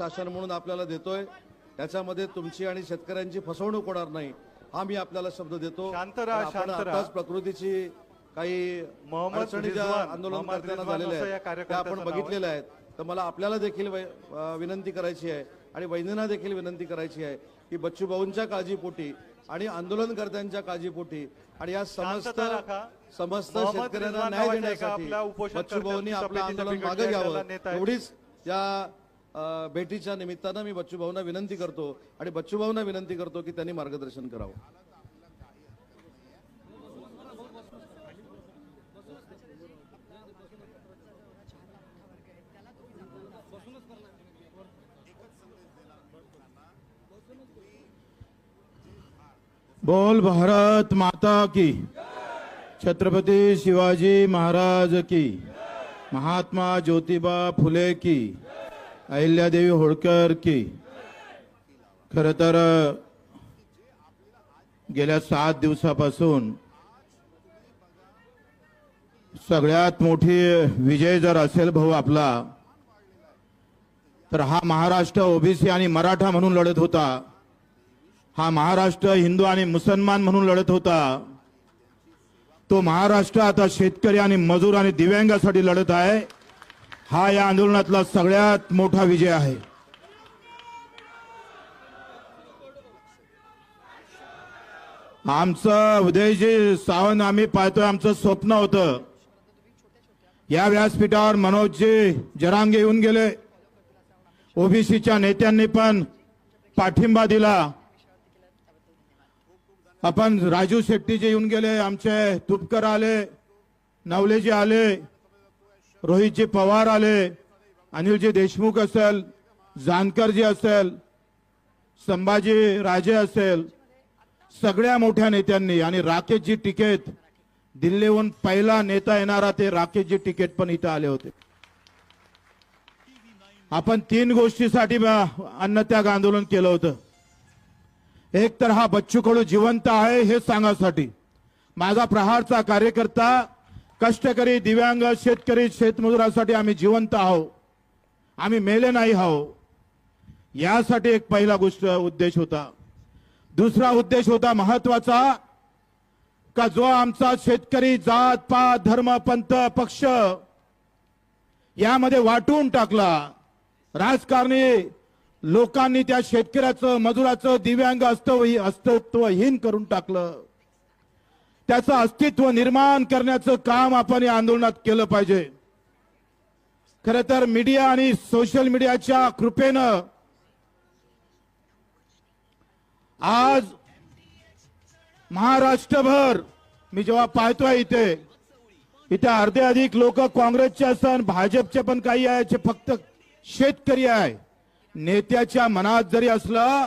शासन म्हणून आपल्याला देतोय त्याच्यामध्ये तुमची आणि शेतकऱ्यांची फसवणूक होणार नाही हा मी आपल्याला शब्द देतो. आताच प्रकृतीची काही आंदोलन करताना झालेल्या आहेत त्या आपण. बघितलेल्या आहेत तर मला आपल्याला देखील विनंती करायची आहे आणि वैद्यना देखील विनंती करायची आहे की बच्चू भाऊंच्या काळजीपोटी आणि आंदोलनकर्त्यांच्या काळजीपोटी आणि या समस्त. समस्त शेतकऱ्यांना न्याय देण्यासाठी बच्चू भाऊंनी आपलं आंदोलन मागे घ्यावं. एवढीच या भेटीच्या निमित्तानं मी बच्चूभाऊंना विनंती करतो आणि बच्चूभाऊंना विनंती करतो की त्यांनी मार्गदर्शन करावं. बोल भारत माता की। छत्रपती शिवाजी महाराज की। महात्मा ज्योतिबा फुले की। अहिल्यादेवी होळकर की. खर तर गेल्या सात दिवसापासून सगळ्यात मोठी विजय जर असेल भाऊ आपला तर हा महाराष्ट्र ओबीसी आणि मराठा म्हणून लढत होता. हा महाराष्ट्र हिंदू आणि मुसलमान म्हणून लढत होता. तो महाराष्ट्र आता शेतकरी आणि मजूर आणि दिव्यांगासाठी लढत आहे. हा या आंदोलनातला सगळ्यात मोठा विजय आहे. आमचं उदयजी सावंत आम्ही पाहतोय आमचं स्वप्न होतं. या व्यासपीठावर मनोजजी जरांगे येऊन गेले. ओबीसीच्या नेत्यांनी पण पाठिंबा दिला. आपण राजू शेट्टीजी येऊन गेले आमचे तुपकर आले नवलेजी आले रोहितजी पवार आले अनिलजी देशमुख असेल जानकरजी असेल संभाजी राजे असेल सगळ्या मोठ्या नेत्यांनी आणि राकेशजी टिकेत दिल्लीहून पहिला नेता येणारा ते राकेशजी टिकेत पण इथं आले होते. आपण तीन गोष्टीसाठी अन्नत्याग आंदोलन केलं होतं. एक तर हा बच्चू कडू जिवंत आहे हे सांगासाठी. माझा प्रहारचा कार्यकर्ता कष्टकरी दिव्यांग शेतकरी शेतमजुरासाठी आम्ही जिवंत आहो. आम्ही मेले नाही आहो. यासाठी एक पहिला गोष्ट उद्देश होता. दुसरा उद्देश होता महत्त्वाचा का जो आमचा शेतकरी जात पात धर्म पंथ पक्ष यामध्ये वाटून टाकला. राजकारणी लोकांनी त्या शेतकऱ्याचं मजुराचं दिव्यांग अस्तव अस्तित्वहीन करून टाकलं. त्याचं अस्तित्व निर्माण करण्याचं काम आपण या आंदोलनात केलं पाहिजे. खर तर मीडिया आणि सोशल मीडियाच्या कृपेनं आज महाराष्ट्रभर मी जेव्हा पाहतोय इथे इथे अर्धे अधिक लोक काँग्रेसचे असन भाजपचे पण काही आहे जे फक्त शेतकरी आहे. नेत्याच्या मनात जरी असलं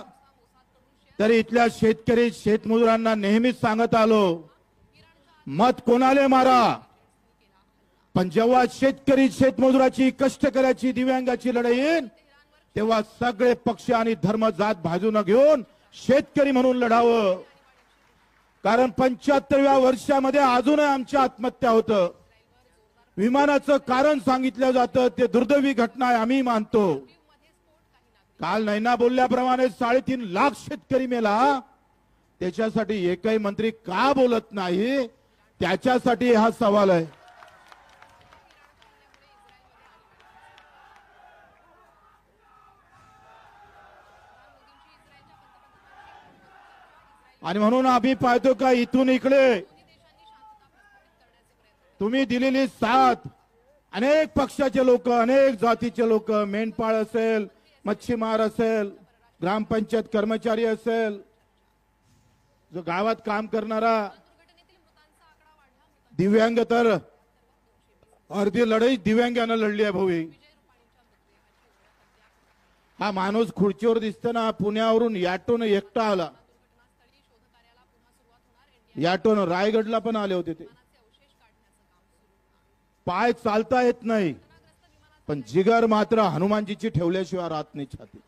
तरी इथल्या शेतकरी शेतमजुरांना नेहमीच सांगत आलो मत कोणाले मारा? पण जेव्हा शेतकरी शेतमजुराची कष्टकऱ्याची दिव्यांगाची लढाई येईल तेव्हा सगळे पक्ष आणि धर्म जात भाजून घेऊन शेतकरी म्हणून लढावं. कारण पंच्याहत्तरव्या वर्षामध्ये अजूनही आमच्या आत्महत्या होतं. विमानाचं कारण सांगितलं जातं ते दुर्दैवी घटना आहे आम्ही मानतो. काल नैना बोलल्याप्रमाणे साडेतीन लाख शेतकरी मेला. त्याच्यासाठी एकही मंत्री का बोलत नाही? त्याच्यासाठी हा सवाल आहे. आणि म्हणून आम्ही पाहतो का इथून इकडे तुम्ही दिलेली साथ अनेक पक्षाचे लोक अनेक जातीचे लोक मेंढपाळ असेल मच्छीमार असेल ग्रामपंचायत कर्मचारी असेल जो गावात काम करणारा दिव्यांग तर अर्धी लढाई दिव्यांगानं लढली आहे भाऊ हा. माणूस खुर्चीवर दिसताना पुण्यावरून याटोन एकटा आला. याटोन रायगडला पण आले होते ते. पाय चालता येत नाही. पण जिगर मात्र हनुमानजीची ठेवल्याशिवाय राहत नाही छाती.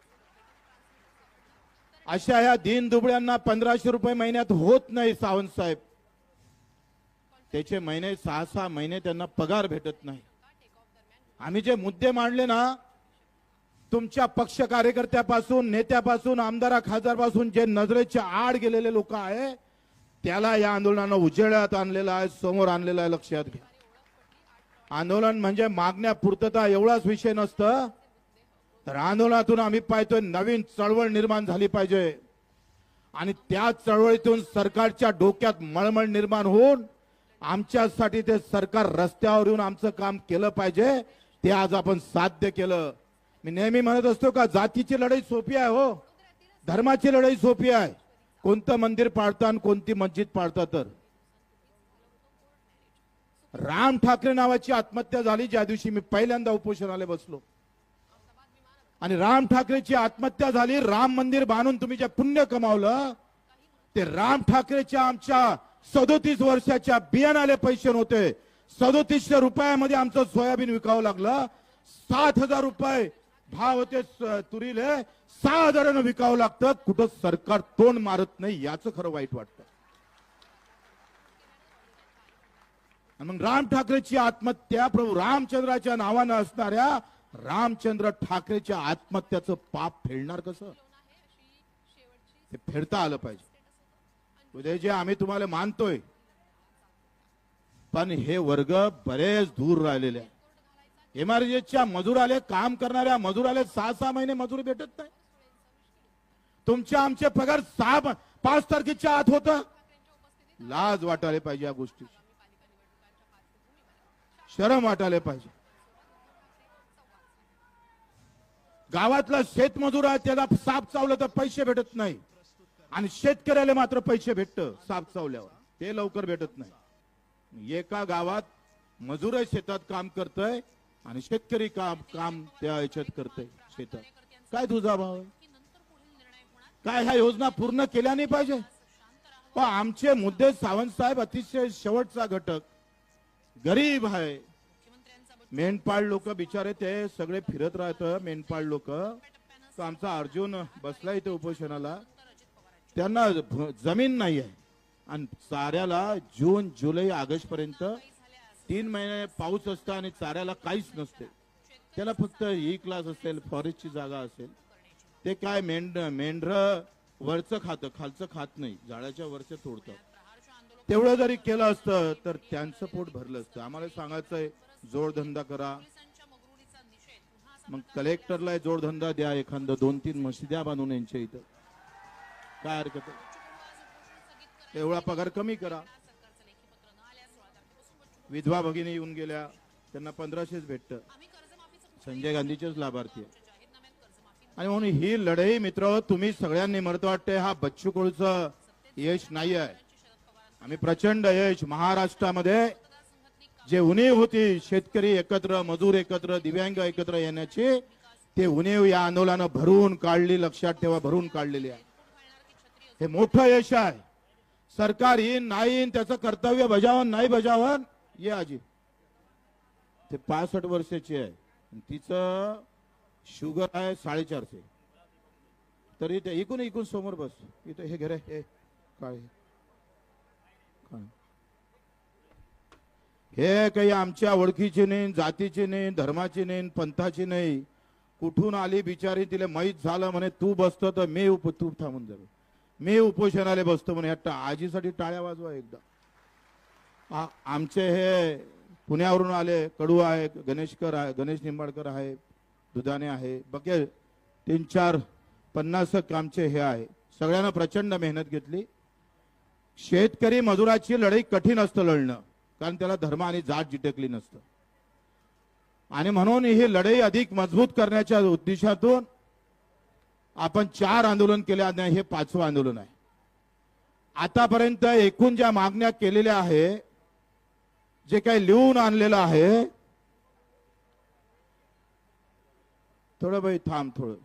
अशा ह्या दीन दुबळ्यांना पंधराशे रुपये महिन्यात होत नाही सावंत साहेब. त्याचे महिने सहा सहा महिने त्यांना पगार भेटत नाही. आम्ही जे मुद्दे मांडले ना तुमच्या पक्ष कार्यकर्त्यापासून नेत्यापासून आमदारा खासदारपासून जे नजरेच्या आड गेलेले लोक आहे त्याला या आंदोलनानं उजेडात आणलेलं आहे समोर आणलेलं आहे लक्षात घ्या. आंदोलन म्हणजे मागण्या पूर्तता एवढाच विषय नसतं तर आंदोलनातून आम्ही पाहतोय नवीन चळवळ निर्माण झाली पाहिजे. आणि त्या चळवळीतून सरकारच्या डोक्यात मळमळ निर्माण होऊन आमच्यासाठी ते सरकार रस्त्यावर येऊन आमचं काम केलं पाहिजे ते आज आपण साध्य केलं. मी नेहमी म्हणत असतो का जातीची लढाई सोपी आहे हो. धर्माची लढाई सोपी आहे. कोणतं मंदिर पाळतं आणि कोणती मस्जिद पाळतं तर. राम ठाकरे नावाची आत्महत्या झाली ज्या दिवशी मी पहिल्यांदा उपोषणाला बसलो. आणि राम ठाकरेची आत्महत्या झाली राम मंदिर बांधून तुम्ही जे पुण्य कमावलं ते राम ठाकरेच्या आमच्या सदोतीस वर्षाच्या बियाणाले पैसे नव्हते. सदोतीसशे रुपयामध्ये आमचं सोयाबीन विकावं लागलं. सात हजार रुपये भाव होते तुरीले. सहा हजारानं विकावं लागतं. कुठं सरकार तोंड मारत नाही याचं खरं वाईट वाटतं. मग राम ठाकरेची आत्महत्या प्रभू रामचंद्राच्या नावानं असणाऱ्या रामचंद्र ठाकरेच्या आत्महत्याचं पाप फेडणार कसं? ते फेडता आलं पाहिजे. उदयजी आम्ही तुम्हाला मानतोय. पण हे वर्ग बरेच दूर राहिलेले आहे एमआरजेच्या मजुराले काम करणाऱ्या मजुराले सहा सहा महिने मजुरी भेटत नाही. तुमच्या आमचे पगार सहा पाच तारखेच्या आत होत. लाज वाटायला पाहिजे या गोष्टीची. शरम वाटायला पाहिजे. गावातला शेतमजूर आहे त्याला साप चावलं तर पैसे भेटत नाही. आणि शेतकऱ्याला मात्र पैसे भेटत साप चावल्यावर. ते लवकर भेटत नाही. एका गावात मजूर शेतात काम करतय आणि शेतकरी काम काम त्या याच्यात करतय शेतात. काय तुझा भाव आहे? काय ह्या योजना पूर्ण केल्या नाही पाहिजे? पण आमचे मुद्दे सावंत साहेब अतिशय शेवटचा घटक. गरीब आहे. मेंढपाळ लोक बिचारे ते सगळे फिरत राहत मेंढपाळ लोक. आमचा अर्जुन बसला इथे उपोषणाला. त्यांना जमीन नाही आहे आणि चाऱ्याला जून जुलै ऑगस्ट पर्यंत तीन महिने पाऊस असतं आणि चाऱ्याला काहीच नसते. त्याला फक्त ई क्लास असेल फॉरेस्टची जागा असेल. ते काय मेंढ मेंढर वरचं खातं खालचं खात नाही. झाडाच्या वरचं तोडतं. तेवढं जरी केलं असतं तर त्यांचं पोट भरलं असतं. आम्हाला सांगायचंय जोडधंदा करा. मग कलेक्टरला जोडधंदा द्या एखादं दोन तीन मशिद्या बांधून यांच्या इथं. काय हरकत आहे? एवढा पगार कमी करा. विधवा भगिनी येऊन गेल्या त्यांना पंधराशेच भेटत. संजय गांधीचेच लाभार्थी आहे आणि म्हणून ही लढाई मित्र तुम्ही सगळ्यांनी मरत वाटते हा बच्चू कोळचं यश नाही आहे. आम्ही प्रचंड यश महाराष्ट्रामध्ये जे उणीव होती शेतकरी एकत्र मजूर एकत्र दिव्यांग एकत्र येण्याची ते उणीव या आंदोलनानं भरून काढली लक्षात ठेवा भरून काढलेली आहे. हे मोठं यश आहे. सरकार येईन नाही येईन त्याचं कर्तव्य बजावन नाही बजावन ये आजी. ते पासष्ट वर्षाची आहे. तिचं शुगर आहे साडेचारशे. तर इथे इकून इकून समोर बस. इथं हे घरे हे काय काय हे काही आमच्या ओळखीची नाही जातीची नाही धर्माची नाही पंथाची नाही. कुठून आली बिचारी तिला माहीत झालं म्हणे तू बसतो तर मी उप तू थांबून जाऊ मी उपोषणाला बसतो म्हणे टा आजीसाठी टाळ्या वाजवा एकदा. आमचे हे पुण्यावरून आले कडू आहे गणेशकर आहे गणेश निंबाळकर आहे दुधाने आहे बके तीन चार पन्नास कामचे हे आहे. सगळ्यांना प्रचंड मेहनत घेतली. शेतकरी मजुराची लढाई कठीण असतं लढणं कारण त्याला धर्म आणि जात जिटकली नसतं. आणि म्हणून ही लढाई अधिक मजबूत करण्याच्या उद्देशातून आपण चार आंदोलन केले नाही हे पाचवं आंदोलन आहे. आतापर्यंत एकूण ज्या मागण्या केलेल्या आहे जे काही लिहून आणलेलं आहे थोडं बाई थांब थोडं.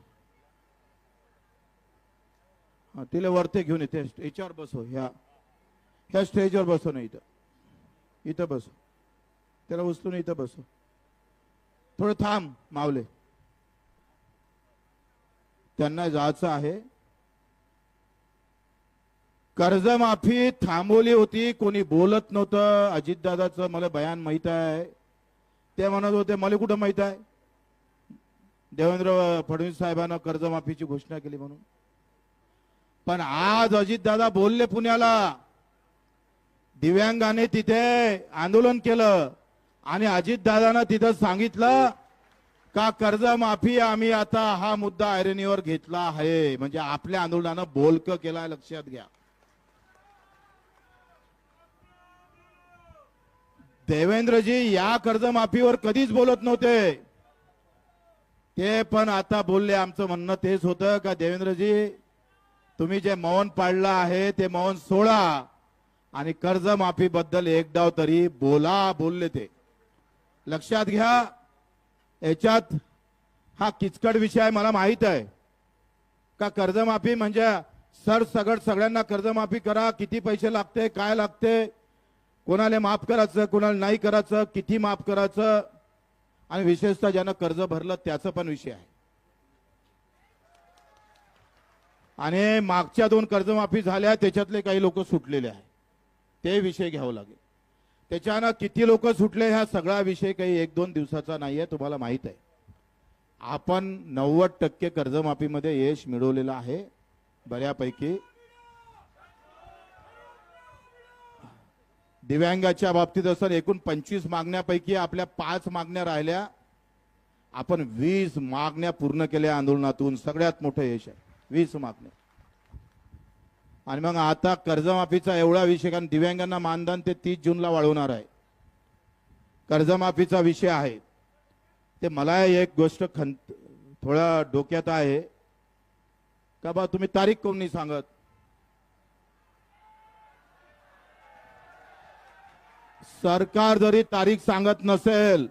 हा तिला वरते घेऊन येते याच्यावर बसव ह्या ह्या स्टेजवर बसव ना इथं. इथं बसव. त्याला उचलून इथं बसव. थोडं थांब मावले त्यांना जायचं आहे. कर्जमाफी थांबवली होती कोणी बोलत नव्हतं. अजितदादाचं मला बयान माहीत आहे. ते म्हणत होते मला कुठं माहीत आहे? देवेंद्र फडणवीस साहेबांना कर्जमाफीची घोषणा केली म्हणून. पण आज अजितदादा बोलले पुण्याला. दिव्यांगाने तिथे आंदोलन केलं आणि अजितदादानं तिथं सांगितलं का कर्जमाफी आम्ही आता हा मुद्दा ऐरणीवर घेतला आहे? म्हणजे आपल्या आंदोलनानं बोलक केला लक्षात घ्या. देवेंद्रजी या कर्जमाफीवर कधीच बोलत नव्हते. ते पण आता बोलले आमचं म्हणणं तेच होतं का देवेंद्रजी तुम्ही जे मौन पाळलं आहे ते मौन सोडा. आणि कर्जमाफीबद्दल एक डाव तरी बोला बोलले ते. लक्षात घ्या. याच्यात हा किचकट विषय आहे मला माहीत आहे. का कर्जमाफी म्हणजे सर सगळ सगळ्यांना कर्जमाफी करा किती पैसे लागते काय लागते कोणाला माफ करायचं कोणाला नाही करायचं किती माफ करायचं आणि विशेषतः ज्यानं कर्ज भरलं त्याचं पण विषय आहे. आणि मागच्या दोन कर्जमाफी झाल्या त्याच्यातले काही लोक सुटलेले आहे ते विषय घ्यावं लागेल. त्याच्यानं किती लोक सुटले ह्या सगळा विषय काही एक दोन दिवसाचा नाही आहे तुम्हाला माहीत आहे. आपण नव्वद टक्के कर्जमाफीमध्ये यश मिळवलेलं आहे बऱ्यापैकी. दिव्यांगाच्या बाबतीत असं एकूण पंचवीस मागण्यापैकी आपल्या पाच मागण्या राहिल्या. आपण वीस मागण्या पूर्ण केल्या आंदोलनातून सगळ्यात मोठं यश आहे वीस मागण्या. आणि मग आता कर्जमाफीचा एवढा विषय कारण दिव्यांगांना मानधन ते तीस जूनला वाढवणार आहे. कर्जमाफीचा विषय आहे. ते मला एक गोष्ट खंत थोडा डोक्यात आहे. का बा तुम्ही तारीख कोण नाही सांगत? सरकार जरी तारीख सांगत नसेल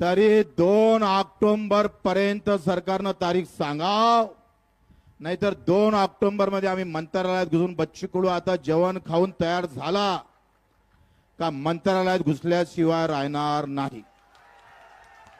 तरी दोन ऑक्टोबर पर्यंत सरकारनं तारीख सांगाव. नाहीतर दोन ऑक्टोबरमध्ये आम्ही मंत्रालयात घुसून बच्चू आता जेवण खाऊन तयार झाला. का मंत्रालयात घुसल्याशिवाय राहणार नाही?